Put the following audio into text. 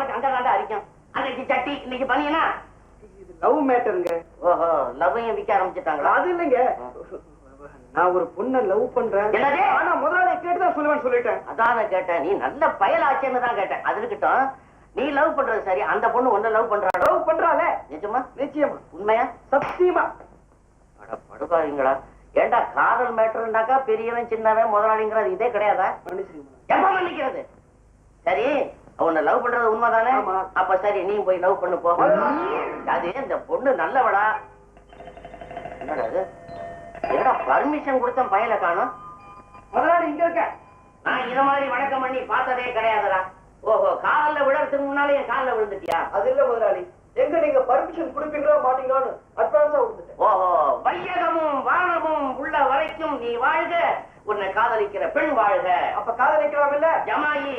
உனக்கு அங்க தாண்டா அரிக்கும். அன்னைக்கு சட்டி இன்னைக்கு பண்ணினா இது லவ் மேட்டருங்க ஓஹோ லவ்வையும் விற்க ஆரம்பிச்சுட்டாங்களா? அது இல்லைங்க. நான் ஒரு பொண்ணை லவ் பண்றேன். என்னது? ஆனா முதலாளி கேட்டுதான் சொல்லுவேன்னு சொல்லிட்டேன். அதான கேட்டேன். நீ நல்ல பயலாச்சேன்னு தான் கேட்டேன். அது இருக்கட்டும். நீ லவ் பண்றது சரி அந்த பொண்ணு உன்ன லவ் பண்றாளோ? லவ் பண்றாளே. நிஜமா? நிச்சயமா. உண்மையா? சத்தியமா. அட படுகாரீங்களா ஏண்டா காதல் மேட்டர்னாக்கா பெரியவன் சின்னவன் முதலாளிங்கிறது இதே கிடையாதா? மன்னிக்கிறது? உன்னை லவ் பண்றது உண்மைதானே. அப்ப சரி நீ போய் லவ் பண்ணு போ. அது இந்த பொண்ணு நல்லவடா? என்னடா பர்மிஷன் கொடுத்த பயல காணும்? முதலாளி இங்க இருக்க. நான் இத மாதிரி வணக்கம் பண்ணி பார்த்ததே கிடையாதுடா. ஓஹோ காலில் விழறதுக்கு முன்னாலே என் காலில் விழுந்துட்டியா? அது இல்ல முதலாளி. எங்க நீங்க பர்மிஷன் கொடுப்பீங்களோ மாட்டீங்களான்னு அட்வான்ஸா கொடுத்துட்டேன் ஓஹோ வையகமும் வானமும் உள்ள வரைக்கும் நீ வாழ்க. உன்னை காதலிக்கிற பெண் வாழ்க. அப்ப காதலிக்கலாம் இல்ல ஜமாயி